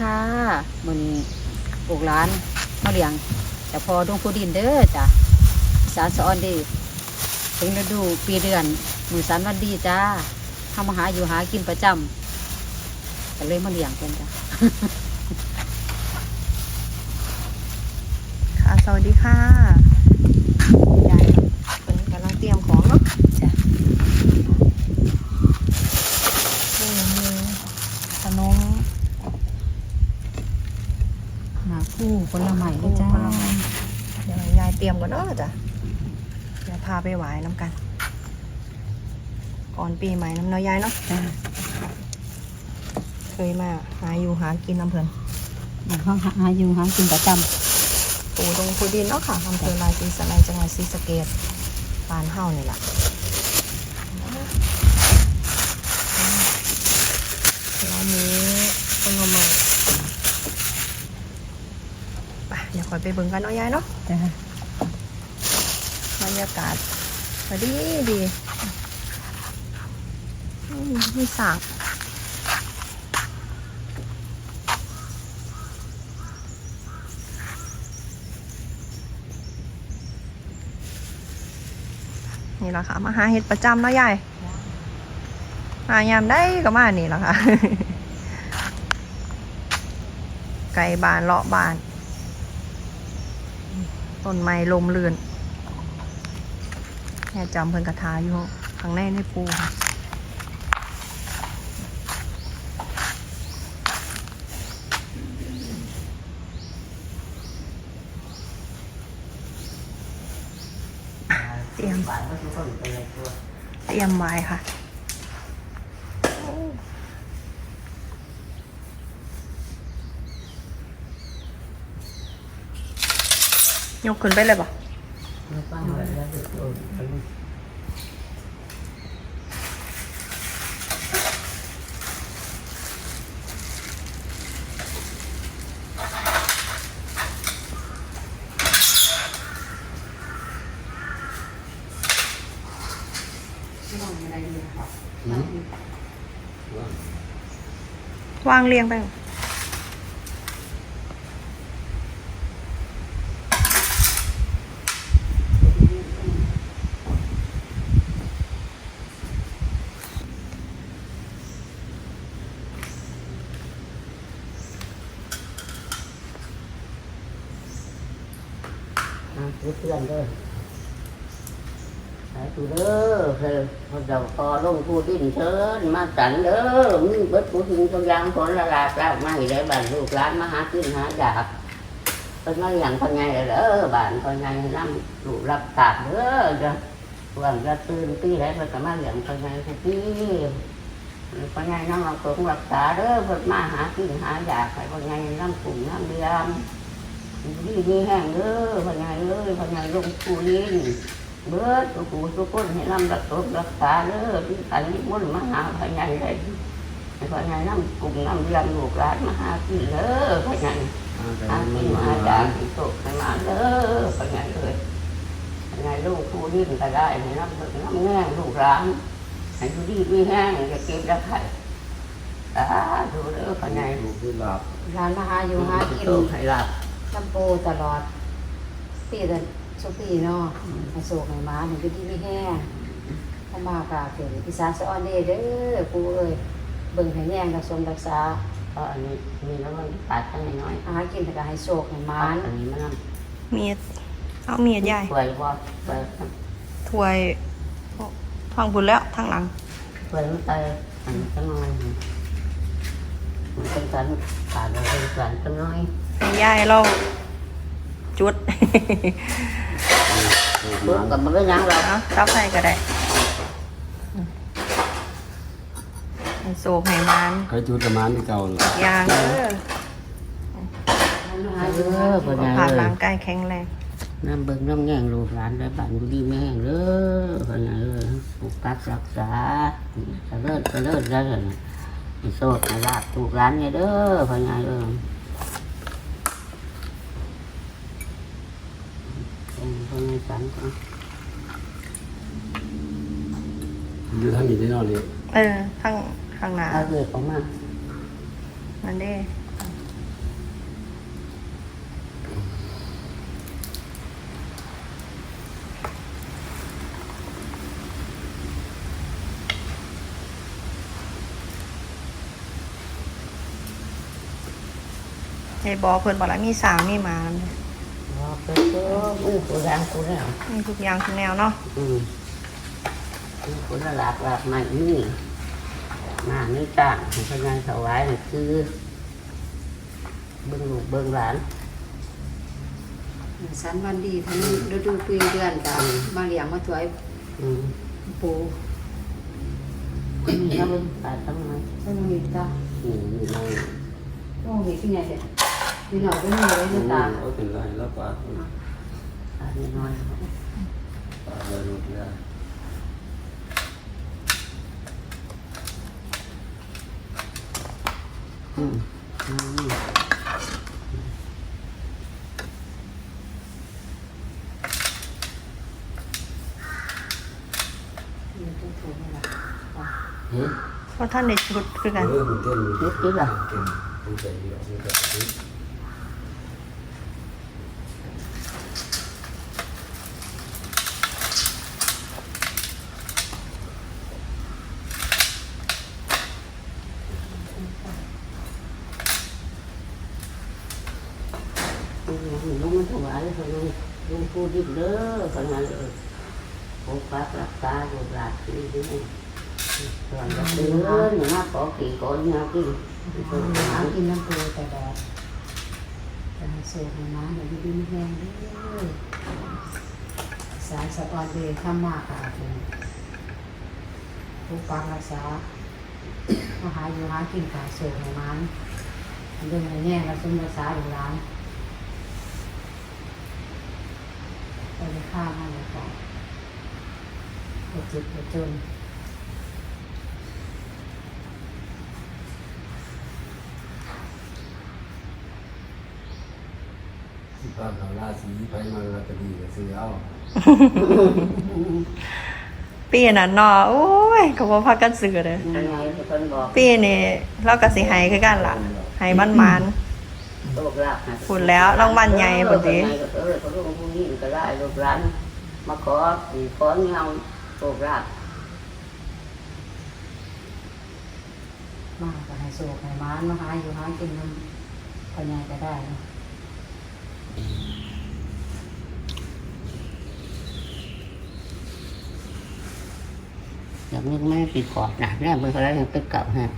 มื้อนี้ปลูกหลานมาเลี้ยง แต่พอดงผู้ดินเด้อจ้ะสารสอนดีถึงฤดูปีเดือนมือสันวันดีจ้าทำมาหาอยู่หากินประจำก็เลยมาเลี้ยงเพิ่นจ้ะค่ะสวัสดีค่ะยายคนกำลังเตรียมของเนาะ จ้ะ นี่มีขนม หมาคู่ผลไม้ด้วยจ้า ผลไม้ เดี๋ย วยายเตรียมก่อนเนาะจ้ะเดี๋ยวพาไปไหว้น้ำกัน ก่อนปีใหม่น้ำเนาะยายเนาะจ้าเคยมาหาอยู่หากินน้ำเพลินอย่างห้องหาอยู่หากินประจปูตรงพูดินเนาะค่ะอำเภอลายศรีสะไลจังหวัดศรีสะเกษปานเฮ้านี่แหละแล้วมีต้นมะม่วงไปเดี๋ยวคอยไปเบิ่งกันเนาะยายเนาะำจ้าบ รรยากาศพอดีดีมีสากนี่แหละค่ะ มาหาเห็ดประจำเนาะยายมายามได้ก็มานี่แหละค่ะ ไก่บานเลาะบาน ต้นไม้ลมเลือน แม่จำเพิ่นกระทาอยู่ข้างในในปูค่ะเตรียมเตรียมไว้ค่ะยกขึ้นไปเลยปะ วางเรียงไปเเพื่อนเด้อสาธุเด้อเพิ่นพอเดาพอลงผู้ดิ้นเชิญมาสันเด้อมีเบิดผู้ทิ้งตัวอยางผลละลาบแลาบมาอีได้บ้านลูกหลานมาหากินหาอยากเป็นมาอย่างคนไงเด้อบ้านคนไงน้ำลูกรับตากเด้อจ้ะหวังจะตื่นตีได้เพิ่นก็มาอย่างคนไงทุกทีคนไงน้ำเราคงรักษาเด้อเพิ่นมาหากินหาอยากให้คนไงน้ำปุ่งน้ำเลี้ยง ดีดีแห้งเด้อพญายเอ้ยพญายลงปูลินเบิดสุกูสุกุนให้นำรักษารักษาเด้อที่ขันนิมนต์มาหาพญายได้ให้พญายนำกลุ่มนำเรียงลูกหลานมาหากินเด้อพญายหากินมาจากที่ตกให้มาเด้อพญายเอ้ยพญายลงปูลินก็ได้ให้นำเบิกนำแง่งลูกหลานให้ดูดีดีแห้งอย่าเก็บอย่าไข่สาธุเด้อพญายลูกที่หลับร้านมาหาอยู่หากินโตให้หลับ ลำโพตลอดปีเดือนสุปีเนาะให้โศกให้หมาหนึ่งที่ไม่แห้งเข้ามากราบถึงอีสานสะออนเด้อเด้อปูเอ้ยเบิ่งให้แย่งรักษารักษาเพราะอันนี้มีแล้วมันตัดตั้งน้อยอาหารกินแต่ก็ให้โศกให้หๆมานอันนี้มันมีดเอามีดใหญ่ป่วยว่าป่วยถ้วยฟังบุญแล้วทางหลังป่วยมันตายอันนี้จังน้อยมันเป็นการขาดอะไรเป็นการจังน้อย ให้ยายเราจุดรวมกับมันก็ยังเราเอาซับให้ก็ได้ให้โศกให้มานใครจุดประมาณที่เก่าเลยยางเออเออเป็นไงผ่านเลร่ายงกายแข็งแรงน้ำเบิ่งน้ำแง่งลูกหลานได้บ้านดูดีแม่งเด้อเป็นไงเลยปลูกปักรักษาจะเลิศจะเลิศได้เลยมีโซ่ให้ลาบถูกร้านไงเด้อเป็นไงเลย เป็นพวกใอยู่ทางนี้ได้นอนเลยเออทางทางหน้าเอาเกิดออกมามันได้ไอ้บอเพื่อนบอกแล้วมีสามมีหมา กไปเถอะมือกูรังกูแล้วมีทุกอย่างทุกแนวเนาะอืมมือกูละหลากหลากใหม่นี่มานี่จ้างให้พนันถวายนี่คือเบิ่งลูกเบิ่งหลานสันวันดีทั้งฤดูปีเดือนจ้ะมาเลี้ยงมาถวายอืมปู่นี่เราเบิ่งตาทำไมเพิ่นมีจ้ะนี่นี่เราโอ้มีขึ้นใหญ่เด้มี หน่อยก็มีเลยนะตาเอาเป็นไรแล้วปาดตานี่น้อยปาดเลยลูกได้อืมอืมมีตัวถูกนี่ล่ะเฮ้ยเพราะท่านในชุดคือกันเออมันเต้นนึกดิล่ะ เต้ นมันใจเดียวมันใจเดียวอืมลุงมันถวายเลยลุงลุงพูดดิบเด้อพนันเออปกปักรักษาลูกหลานที่นี่ส่วนจะซื้อเงินมาขอกี่คนเงากินหากินน้ำปูแต่แดดจะให้สูบน้ำเดี๋ยวดีๆแห้งด้อสายสะออนเดย์ทำมากค่ะเป็นผู้ฟังรักษาหาอยู่หากินขาสูบในมันเรื่องอะไรแง่เราซุ่มรักษาอยู่ร้าน ไปข้าวมาเลยค่ะปวดจิตปวดจนที่บ้านเราราศีไปมาลาตรีก็ซื้อเอาปีนั้นเนาะโอ้ยก็บ่พากันซื้อเลยยังไงที่คนบอกปีนี้เราก็สิให้คือกันล่ะให้มันมัน โรคลาภพูดแล้วรางวัลใหญ่พอดีเออเขาลูกผู้นี้ก็ได้ลูกหลานมาขอสี่ขอเงาโรคลาภมากก็ให้โศกให้หมานมาหาอยู่หากินมันก็ยังจะได้เนาะอยากนึกแม่ปีกอดหนักแน่เมื่อไรยังตึกเก่าฮะ